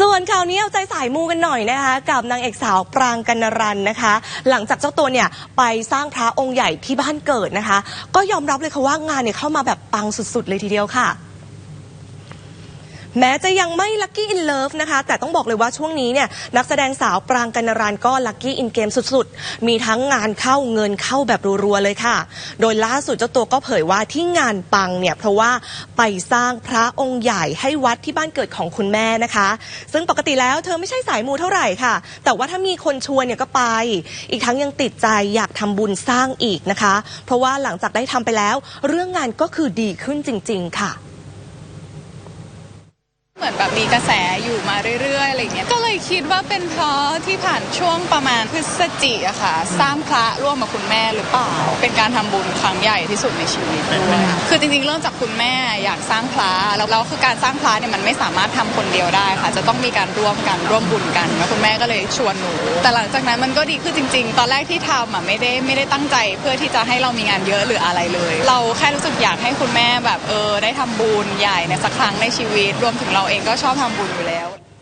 ส่วนข่าวนี้เอาใจสายมูกันหน่อยนะคะ กับนางเอกสาวปรางกัณรันนะคะ หลังจากเจ้าตัวเนี่ยไปสร้างพระองค์ใหญ่ที่บ้านเกิดนะคะ ก็ยอมรับเลยค่ะว่างานเนี่ยเข้ามาแบบปังสุดๆ เลยทีเดียวค่ะ แม้จะยังไม่ Lucky in Love นะคะ แต่ต้องบอกเลยว่าช่วงนี้เนี่ยนักแสดงสาวปรางกัณรันก็ Lucky in Game สุดๆ มีทั้งงานเข้าเงินเข้าแบบรัวๆเลยค่ะ โดยล่าสุดเจ้าตัวก็เผยว่าที่งานปังเนี่ยเพราะว่าไปสร้างพระองค์ใหญ่ให้วัดที่บ้านเกิดของคุณแม่นะคะ ซึ่งปกติแล้วเธอไม่ใช่สายมูเท่าไหร่ค่ะ แต่ว่าถ้ามีคนชวนเนี่ยก็ไป อีกทั้งยังติดใจอยากทำบุญสร้างอีกนะคะ เพราะว่าหลังจากได้ทำไปแล้ว เรื่องงานก็คือดีขึ้นจริง ๆ ค่ะ เหมือนแบบมีกระแสอยู่มาเรื่อยๆอะไรเงี้ยก็เลยคิดว่าเป็นเพราะที่ผ่านช่วงประมาณพฤศจิอะค่ะ สร้างพระร่วมกับคุณแม่หรือเปล่า เป็นการทำบุญครั้งใหญ่ที่สุดในชีวิตด้วยคือจริงๆเริ่มจากคุณแม่อยากสร้างพระแล้วแล้วคือการสร้างพระเนี่ยมันไม่สามารถทำคนเดียวได้ค่ะ จะต้องมีการร่วมกันร่วมบุญกันแล้วคุณแม่ก็เลยชวนหนู แต่หลังจากนั้นมันก็ดีขึ้นจริง ๆ ตอนแรกที่ทำอะไม่ได้ไม่ได้ตั้งใจเพื่อที่จะให้เรามีงานเยอะหรืออะไรเลย เราแค่รู้สึกอยากให้คุณแม่แบบเออได้ทำบุญใหญ่ในสักครั้งในชีวิตรวมถึงเราเองก็ชอบทำบุญอยู่แล้ว